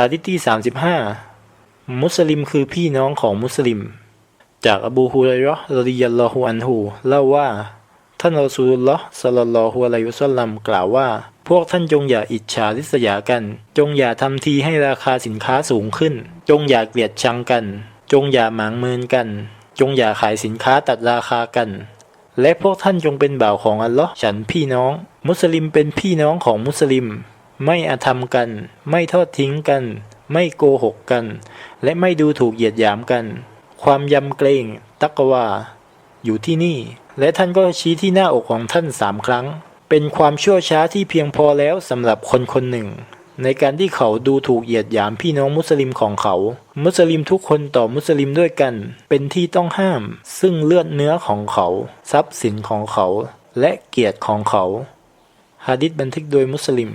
ฮะดิษที่ 35 มุสลิมคือพี่น้องของมุสลิม จากอบูฮุไรราะห์รดิยัลลอฮุอันฮูเล่าว่า ท่านรอซูลุลลอฮ์สัลลัลลอฮุอะลัยฮิวะซัลลัมกล่าวว่า พวกท่านจงอย่าอิจฉาริษยากัน จงอย่าทำทีให้ราคาสินค้าสูงขึ้น จงอย่าเกลียดชังกัน จงอย่าหมางเมินกัน จงอย่าขายสินค้าตัดราคากันและพวกท่านจงเป็นบ่าวของอัลลอฮ์ฉันพี่น้อง มุสลิมเป็นพี่น้องของมุสลิม ไม่อาธรรมกัน ไม่ทอดทิ้งกัน ไม่โกหกกัน และไม่ดูถูกเหยียดหยามกัน ความยำเกรงตักวาอยู่ที่นี่ และท่านก็ชี้ที่หน้าอกของท่านสามครั้ง เป็นความชั่วช้าที่เพียงพอแล้วสำหรับคนคนหนึ่ง ในการที่เขาดูถูกเหยียดหยามพี่น้องมุสลิมของเขา มุสลิมทุกคนต่อมุสลิมด้วยกัน เป็นที่ต้องห้าม ซึ่งเลือดเนื้อของเขา ทรัพย์สินของเขา และเกียรติของเขาฮะดิษบันทึกโดยมุสลิม